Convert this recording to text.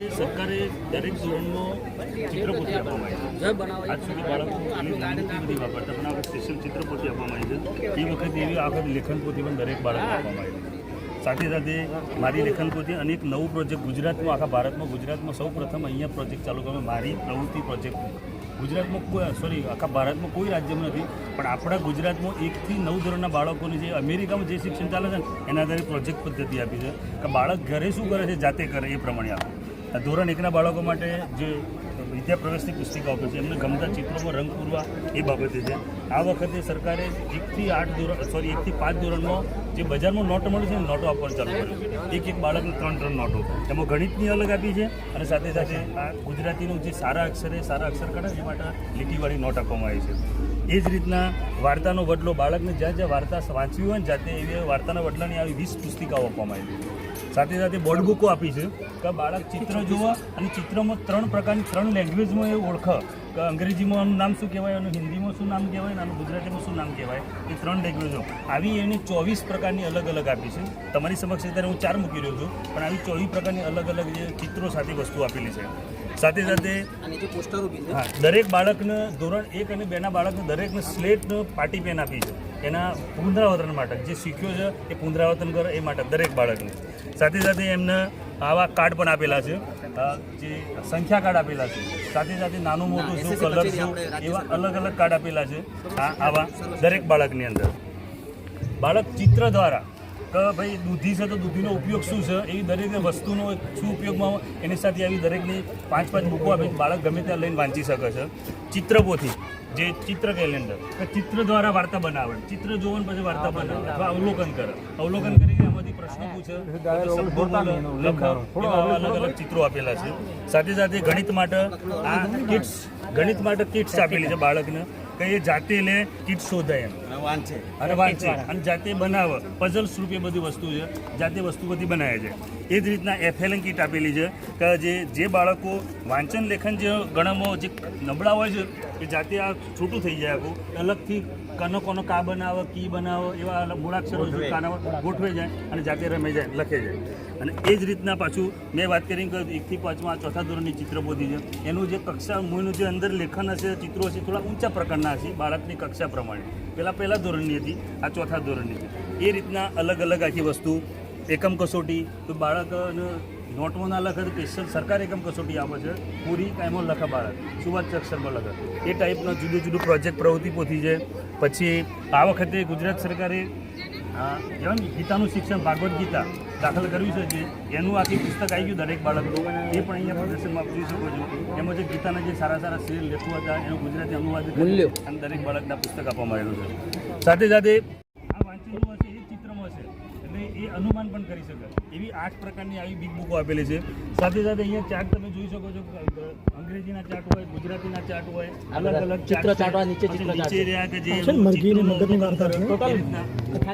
સરકારે દરેક ધોરણમાં ચિત્રપોથી આપવામાં આવી છે. આજ સુધી બાળકો આની નાની બધી વાપરતા, પણ આપણે સ્પેશિયલ ચિત્રપોથી આપવામાં આવી છે. એ વખતે એવી આ વખતે પણ દરેક બાળકને આપવામાં આવી સાથે સાથે મારી લેખન અને એક નવું પ્રોજેક્ટ ગુજરાતમાં, આખા ભારતમાં, ગુજરાતમાં સૌ પ્રથમ અહીંયા પ્રોજેક્ટ ચાલુ કરવામાં મારી પ્રવૃત્તિ પ્રોજેક્ટ ગુજરાતમાં કોઈ સોરી આખા ભારતમાં કોઈ રાજ્યમાં નથી, પણ આપણા ગુજરાતમાં એકથી નવ ધોરણના બાળકોને જે અમેરિકામાં જે શિક્ષણ ચાલે છે એના આધારે પ્રોજેક્ટ પદ્ધતિ આપી છે. કે બાળક ઘરે શું કરે છે, જાતે કરે, એ પ્રમાણે આપે. આ ધોરણ એકના બાળકો માટે જે વિદ્યા પ્રવેશની પુસ્તિકા આપે છે, એમને ગમતા ચિત્રોમાં રંગ પૂરવા એ બાબતે છે. આ વખતે સરકારે એકથી આઠ ધોરણ સોરી એકથી પાંચ ધોરણમાં જે બજારમાં નોટો મળે છે નોટો આપવાનું ચાલુ કર્યું. એક એક બાળકને ત્રણ ત્રણ નોટો. એમાં ગણિતની અલગ આપી છે અને સાથે સાથે આ ગુજરાતીનું જે સારા અક્ષરે, સારા અક્ષર કાઢે એ માટે લીટીવાળી નોટ આપવામાં આવી છે. એ જ રીતના વાર્તાનો વડલો બાળકને જ્યાં જ્યાં વાર્તા વાંચવી હોય ને, જાતે એવી વાર્તાના વડલાની આવી વીસ પુસ્તિકાઓ આપવામાં આવી છે. સાથે સાથે બોર્ડ બુકો આપી છે. કે બાળક ચિત્ર જોવા અને ચિત્રમાં ત્રણ પ્રકારની ત્રણ લેંગ્વેજમાં એ ઓળખ. અંગ્રેજીમાં આનું નામ શું કહેવાય અને હિન્દીમાં શું નામ કહેવાય અને આનું ગુજરાતીમાં શું નામ કહેવાય? એ ત્રણ લેંગ્વેજો આવી એની ચોવીસ પ્રકારની અલગ અલગ આપી છે. તમારી સમક્ષ અત્યારે હું ચાર મૂકી રહ્યો છું પણ આવી ચોવીસ પ્રકારની અલગ અલગ જે ચિત્રો સાથે વસ્તુ આપેલી છે. સાથે સાથે હા દરેક બાળકને ધોરણ એક અને બેના બાળકને દરેકને સ્લેટનું પાટી પેન આપી છે. એના પુનરાવર્તન માટે જે શીખ્યો છે એ પુનરાવર્તન કરે એ માટે દરેક બાળકને. સાથે સાથે એમને આવા કાર્ડ પણ આપેલા છે. જે સંખ્યા કાર્ડ આપેલા છે સાથે સાથે નાનું મોટું શું કલર શું એવા અલગ અલગ કાર્ડ આપેલા છે આ આવા દરેક બાળકની અંદર. બાળક ચિત્ર દ્વારા કે ભાઈ દૂધી છે તો દૂધીનો ઉપયોગ શું છે એવી દરેક વસ્તુનો શું ઉપયોગમાં એની સાથે આવી દરેકની પાંચ પાંચ બુકો આપે બાળક ગમે ત્યાં લઈને વાંચી શકે છે. ચિત્રપોથી જે ચિત્ર કેલેન્ડર કે ચિત્ર દ્વારા વાર્તા બનાવે ચિત્ર જોવાનું પછી વાર્તા બનાવે અથવા અવલોકન કરે અવલોકન કરીને પ્રશ્નો પૂછે. ચિત્રો આપેલા છે. સાથે સાથે ગણિત માટે આ કિટ્સ ગણિત માટે કિટ્સ આપેલી છે બાળકને. કે એ જાતે લે કિટ શોધાય એમ. વાંચે અને વાંચે અને જાતે બનાવે. પઝલ્સ રૂપે બધી વસ્તુ છે. જાતે વસ્તુ બધી બનાવે છે. એ જ રીતના એફએલએન કીટ આપેલી છે કે જે જે બાળકો વાંચન લેખન જે ગણમાં જે નબળા હોય છે એ જાતે આ છૂટું થઈ જાય આખું. અલગથી કનો કોનો કા બનાવો કી બનાવો એવા અલગ મૂળાક્ષરો કાના ગોઠવાઈ જાય અને જાતે રમે જાય લખે જાય. અને એ જ રીતના પાછું મેં વાત કરી કે એકથી પાંચમાં ચોથા ધોરણની ચિત્રપોથી છે. એનું જે કક્ષા મૂળનું જે અંદર લેખન હશે ચિત્રો હશે થોડા ઊંચા પ્રકારના હશે બાળકની કક્ષા પ્રમાણે. પહેલાં પહેલાં ધોરણની હતી આ ચોથા ધોરણની હતી. એ રીતના અલગ અલગ આખી વસ્તુ એકમ કસોટી તો બાળકને નોટમાં ના લખે તો સ્પેશિયલ સરકાર એકમ કસોટી આપે છે. પૂરી કાંઈમાં લખે બાળક. સુવાચ્ય અક્ષરમાં લખે. એ ટાઈપનો જુદું જુદું પ્રોજેક્ટ પ્રવૃત્તિ પોથી છે. પછી આ વખતે ગુજરાત સરકારે કહેવાય ગીતાનું શિક્ષણ ભાગવત ગીતા દાખલ કર્યું છે જે એનું આખી પુસ્તક આવી ગયું દરેક બાળકનું. એ પણ અહીંયા પ્રદર્શનમાં જોઈ શકો છો. એમાં જે ગીતાના જે સારા સારા શેર લેખો હતા એનું ગુજરાતી અનુવાદ અને દરેક બાળકના પુસ્તક આપવામાં આવેલું છે. સાથે સાથે આ વાંચેલું હશે એ ચિત્રમાં હશે એટલે એ અનુમાન પણ કરી શકાય. એવી આઠ પ્રકારની આવી બિગ બુકો આપેલી છે. સાથે સાથે અહીંયા ચાર્ટ તમે જોઈ શકો છો અંગ્રેજીના ચાર્ટ હોય ગુજરાતીના ચાર્ટ હોય અલગ અલગ ચિત્ર ચાર્ટ નીચે ચિત્ર ચાર્ટ રહ્યા કે જે વાર્તા છે.